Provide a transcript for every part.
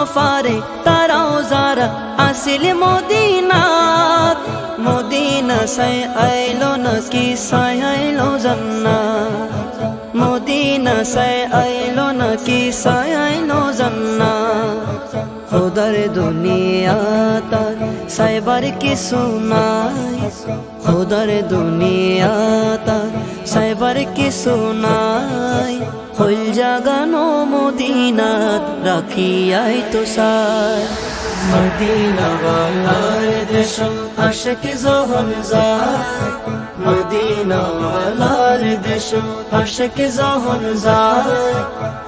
নফারে তারাও যারা আসিল Medina Medina সাই আইলো নাকি সাই আইলো জান্না মদিনা সাই আইলো নাকি সাই আইলো জান্না খোদার দুনিয়া তার সাইবার কিছু নাই। খোদার দুনিয়া সাইবার কিছু নাই। হইল জাগানো মদিনাত রাখিয়াই তো সাই মদিনা ওয়ালার দেশ আশেক যখন যায় মদিনা ওয়ালার দেশ আশেক যখন যায়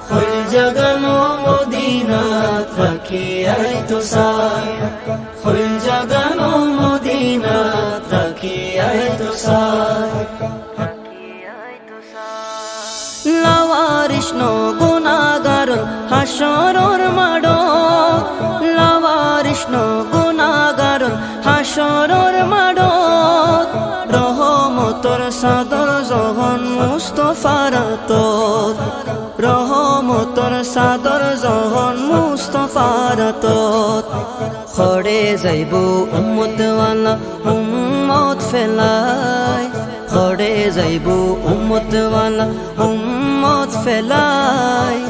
হইল জাগানো মদিনাত রাখিয়াই তো সাই লাওয়ারিষ্ণ গুণাগার, হাসরর মাড। লাওয়ারিষ্ণ গুণাগার, হাসরর মাড। রহমতর সাদর জহন মুস্তফার তোর রহমতর সাদর জহন মুস্তফার তোর খড়ে যাইব উম্মতওয়ালা, উম্মত ফেলায় খড়ে যাইব উম্মতওয়ালা উম্মত ফেলায়